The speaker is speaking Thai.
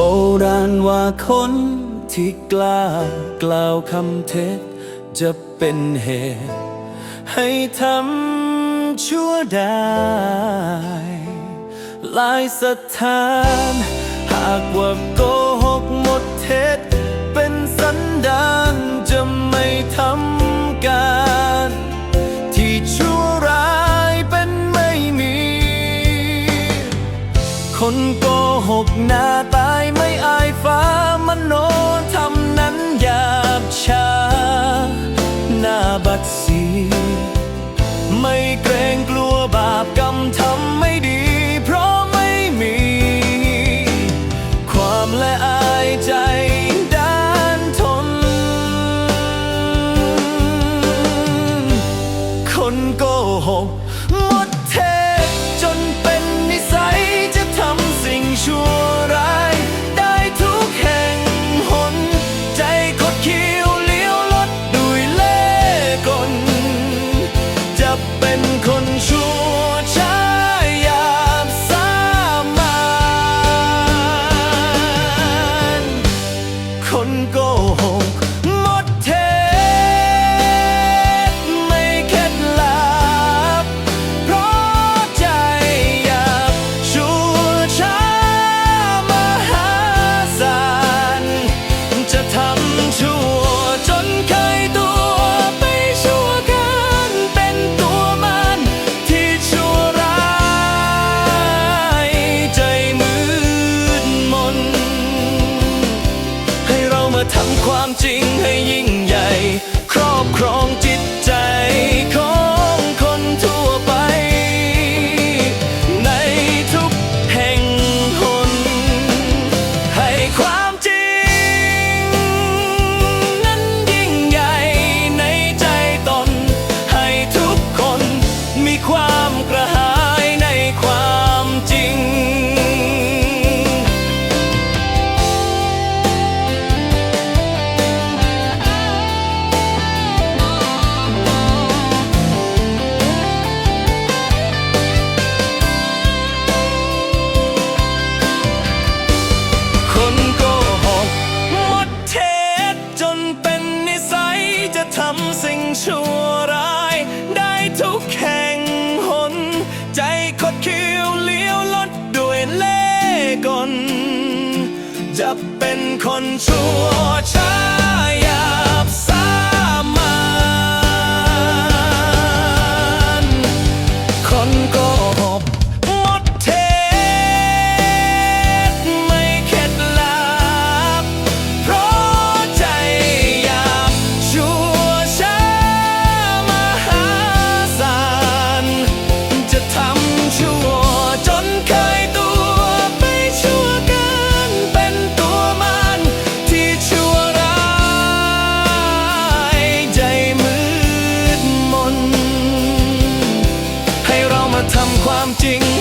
โบราณว่าคนที่กล้ากล่าวคำเท็จ จะเป็นเหตุ ให้ทำชั่วได้ หลายสถาน หากว่าโกหกหมดเท็จ เป็นสันดานจะไม่ทำการ ที่ชั่วร้ายเป็นไม่มี คนโกหกหน้าตา home ทำความจริงให้ยิ่งใหญ่ ครอบครองจ จะเป็นคนชั่วช้า จริ